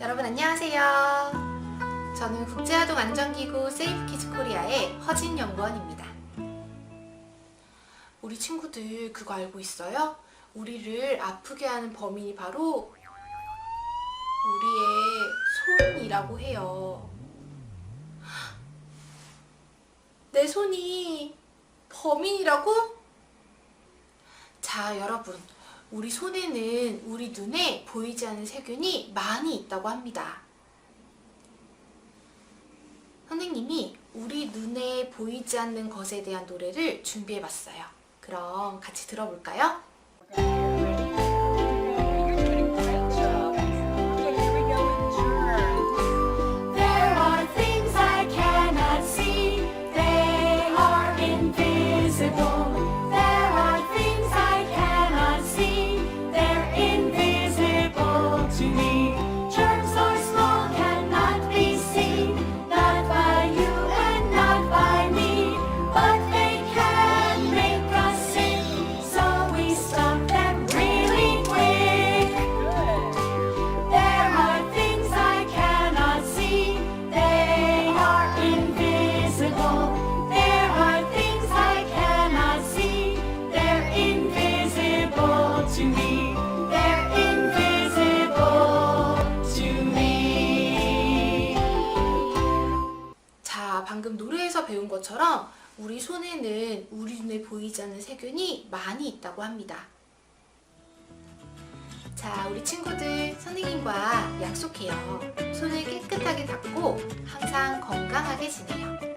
여러분 안녕하세요. 저는 국제아동 안전기구 세이프키즈 코리아의 허진 연구원입니다. 우리 친구들 그거 알고 있어요? 우리를 아프게 하는 범인이 바로 우리의 손이라고 해요. 내 손이 범인이라고? 자, 여러분. 우리 손에는 우리 눈에 보이지 않는 세균이 많이 있다고 합니다. 선생님이 우리 눈에 보이지 않는 것에 대한 노래를 준비해 봤어요. 그럼 같이 들어볼까요? 배운 것처럼 우리 손에는 우리 눈에 보이지 않는 세균이 많이 있다고 합니다. 자, 우리 친구들 선생님과 약속해요. 손을 깨끗하게 닦고 항상 건강하게 지내요.